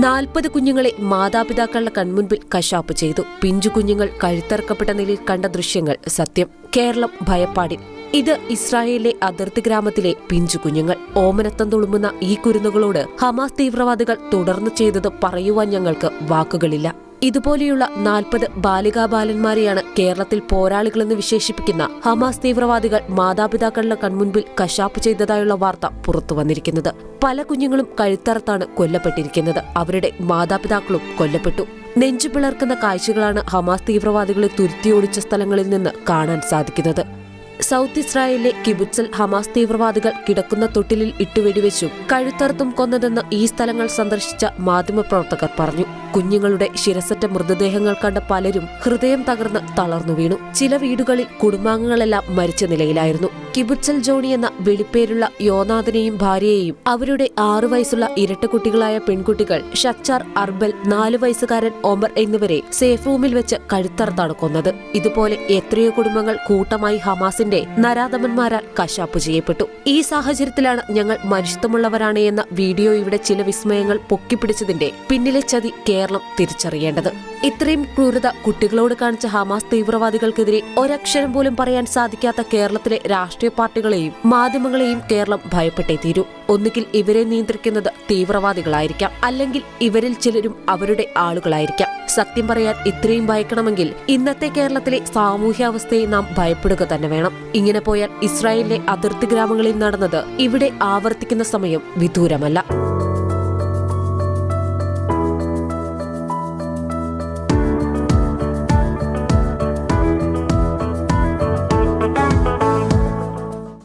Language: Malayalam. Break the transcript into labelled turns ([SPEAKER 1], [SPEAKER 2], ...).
[SPEAKER 1] നാൽപ്പത് കുഞ്ഞുങ്ങളെ മാതാപിതാക്കളുടെ കൺമുൻപിൽ കശാപ്പ് ചെയ്തു. പിഞ്ചു കുഞ്ഞുങ്ങൾ കഴുത്തറക്കപ്പെട്ട നിലയിൽ കണ്ട ദൃശ്യങ്ങൾ സത്യം. കേരളം ഭയപ്പാടിൽ. ഇത് ഇസ്രായേലിലെ അതിർത്തി ഗ്രാമത്തിലെ പിഞ്ചു കുഞ്ഞുങ്ങൾ. ഓമനത്തം തുളുമ്പുന്ന ഈ കുരുന്നുകളോട് ഹമാസ് തീവ്രവാദികൾ തുടർന്ന് ചെയ്തത് പറയുവാൻ ഞങ്ങൾക്ക് വാക്കുകളില്ല. ഇതുപോലെയുള്ള നാൽപ്പത് ബാലികാബാലന്മാരെയാണ് കേരളത്തിൽ പോരാളികളെന്ന് വിശേഷിപ്പിക്കുന്ന ഹമാസ് തീവ്രവാദികൾ മാതാപിതാക്കളുടെ കൺമുൻപിൽ കശാപ്പ് ചെയ്തതായുള്ള വാർത്ത പുറത്തു വന്നിരിക്കുന്നത്. പല കുഞ്ഞുങ്ങളും കഴുത്തറത്താണ് കൊല്ലപ്പെട്ടിരിക്കുന്നത്. അവരുടെ മാതാപിതാക്കളും കൊല്ലപ്പെട്ടു. നെഞ്ചു പിളർക്കുന്ന കാഴ്ചകളാണ് ഹമാസ് തീവ്രവാദികളെ തുരുത്തിയോടിച്ച സ്ഥലങ്ങളിൽ നിന്ന് കാണാൻ സാധിക്കുന്നത്. സൗത്ത് ഇസ്രായേലിലെ കിബുത്സൽ ഹമാസ് തീവ്രവാദികൾ കിടക്കുന്ന തൊട്ടിലിൽ ഇട്ടുവെടിവെച്ചും. കഴുത്തറുത്തും കൊന്നതെന്ന് ഈ സ്ഥലങ്ങൾ സന്ദർശിച്ച മാധ്യമപ്രവർത്തകർ പറഞ്ഞു. കുഞ്ഞുങ്ങളുടെ ശിരസറ്റ മൃതദേഹങ്ങൾ കണ്ട പലരും ഹൃദയം തകർന്ന് തളർന്നു വീണു. ചില വീടുകളിൽ കുടുംബാംഗങ്ങളെല്ലാം മരിച്ച നിലയിലായിരുന്നു. കിബുത്സൽ ജോണി എന്ന വെളിപ്പേരുള്ള യോനാഥനെയും ഭാര്യയെയും അവരുടെ ആറു വയസ്സുള്ള ഇരട്ടക്കുട്ടികളായ പെൺകുട്ടികൾ ഷച്ചാർ അർബൽ നാലു വയസ്സുകാരൻ ഒമർ എന്നിവരെ സേഫ് റൂമിൽ വെച്ച് കഴുത്തറുത്താണ് കൊന്നത് ഇതുപോലെ എത്രയോ കുടുംബങ്ങൾ കൂട്ടമായി ഹമാസിന്റെ നരാധമന്മാരാൽ കശാപ്പ് ചെയ്യപ്പെട്ടു. ഈ സാഹചര്യത്തിലാണ് ഞങ്ങൾ മനുഷ്യത്വമുള്ളവരാണ് എന്ന വീഡിയോയുടെ ചില വിസ്മയങ്ങൾ പൊക്കിപ്പിടിച്ചതിന്റെ പിന്നിലെ ചതി കേരളം തിരിച്ചറിയേണ്ടത്. ഇത്രയും ക്രൂരത കുട്ടികളോട് കാണിച്ച ഹമാസ് തീവ്രവാദികൾക്കെതിരെ ഒരക്ഷരം പോലും പറയാൻ സാധിക്കാത്ത കേരളത്തിലെ രാഷ്ട്രീയ പാർട്ടികളെയും മാധ്യമങ്ങളെയും കേരളം ഭയപ്പെട്ടേ തീരൂ ഒന്നുകിൽ ഇവരെ നിയന്ത്രിക്കുന്നത് തീവ്രവാദികളായിരിക്കാം. അല്ലെങ്കിൽ ഇവരിൽ ചിലരും അവരുടെ ആളുകളായിരിക്കാം. സത്യം പറയാൻ ഇത്രയും ഭയക്കണമെങ്കിൽ ഇന്നത്തെ കേരളത്തിലെ സാമൂഹ്യാവസ്ഥയെ നാം ഭയപ്പെടുക തന്നെ വേണം. ഇങ്ങനെ പോയാൽ ഇസ്രായേലിലെ അതിർത്തി ഗ്രാമങ്ങളിൽ നടന്നത് ഇവിടെ ആവർത്തിക്കുന്ന സമയം വിദൂരമല്ല.